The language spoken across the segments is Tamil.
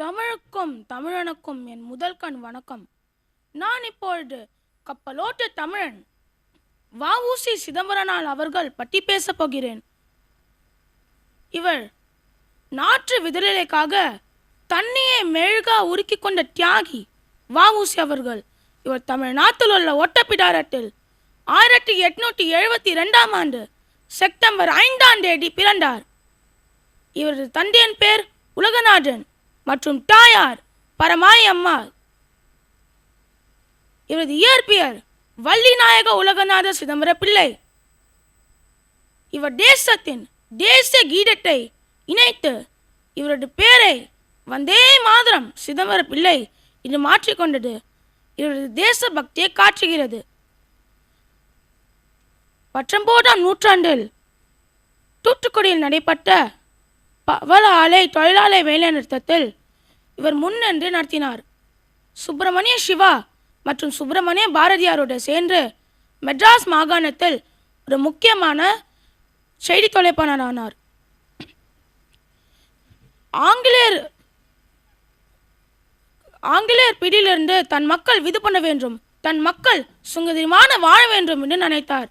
தமிழுக்கும் தமிழனுக்கும் என் முதல் கண் வணக்கம். நான் இப்பொழுது கப்பலோட்டு தமிழன். வஉசி சிதம்பரனால் அவர்கள் பற்றி பேசப் போகிறேன். இவர் நாற்று விதிரலைக்காக தன்னையே மெழுகா உருக்கி கொண்ட தியாகி வஉசி அவர்கள். இவர் தமிழ்நாட்டில் உள்ள ஒட்டப்பிடாரத்தில் ஆயிரத்தி எட்நூற்றி எழுபத்தி ரெண்டாம் ஆண்டு செப்டம்பர் ஐந்தாம் தேதி பிறந்தார். இவரது தந்தையின் பேர் உலகநாதன். மற்றும் தாயார் பரமாய் அம்மா இவரது இயற்பியர் வள்ளிநாயக உலகநாத சிதம்பர பிள்ளை. இவர் தேசத்தின் தேசிய கீதத்தை இணைத்து இவரது பேரை வந்தே மாதரம் சிதம்பர பிள்ளை இது மாற்றிக்கொண்டது இவரது தேச பக்தியை காட்டுகிறது. பத்தொன்போதாம் நூற்றாண்டில் தூத்துக்குடியில் நடைபெற்ற பவள ஆலை தொழிலாளர் வேலைநிறுத்தத்தில் இவர் முன்னின்று நடத்தினார். சுப்பிரமணிய சிவா மற்றும் சுப்பிரமணிய பாரதியாரோடு சேர்ந்து மெட்ராஸ் மாகாணத்தில் ஒரு முக்கியமான செய்தி தொலைப்பாளரானார். ஆங்கிலேயர் ஆங்கிலேயர் பிடியிலிருந்து தன் மக்கள் விது பண்ண வேண்டும் தன் மக்கள் சுங்கதிரமான வாழ வேண்டும் என்று நினைத்தார்.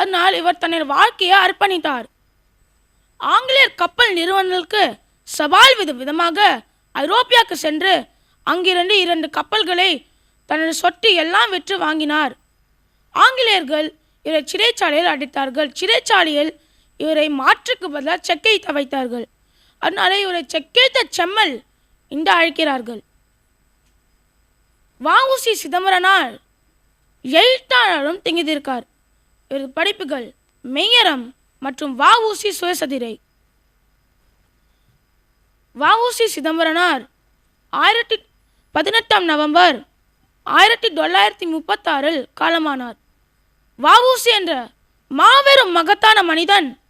அதனால் இவர் தன்னுடைய வாழ்க்கையை அர்ப்பணித்தார். ஆங்கிலேயர் கப்பல் நிறுவனங்களுக்கு சவால் வித விதமாக ஐரோப்பியாவுக்கு சென்று அங்கிருந்து இரண்டு கப்பல்களை தனது சொட்டு எல்லாம் விற்று வாங்கினார். ஆங்கிலேயர்கள் இவரை சிறைச்சாலையில் அடைத்தார்கள். சிறைச்சாலையில் இவரை மாற்றுக்கு பதிலாக செக்கை தவைத்தார்கள். அதனால இவரை செக்கேத்த செம்மல் என்று அழைக்கிறார்கள். வஉசி சிதம்பரனால் எழுத்தாளரும் திங்கிதிருக்கார் இவரது படைப்புகள் மெய்யரம் மற்றும் வஉசி சுயசதிரை. வஉசி சிதம்பரனார் ஆயிரத்தி பதினெட்டாம் நவம்பர் ஆயிரத்தி தொள்ளாயிரத்தி முப்பத்தாறில் காலமானார். வஉசி என்ற மாபெரும் மகத்தான மனிதன்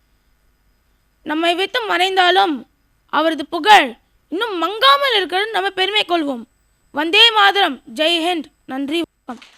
நம்மை வைத்து மறைந்தாலும் அவரது புகழ் இன்னும் மங்காமல் இருக்கிறது நம்ம பெருமை கொள்வோம். வந்தே மாதரம். ஜெய் ஹிந்த். நன்றி. வணக்கம்.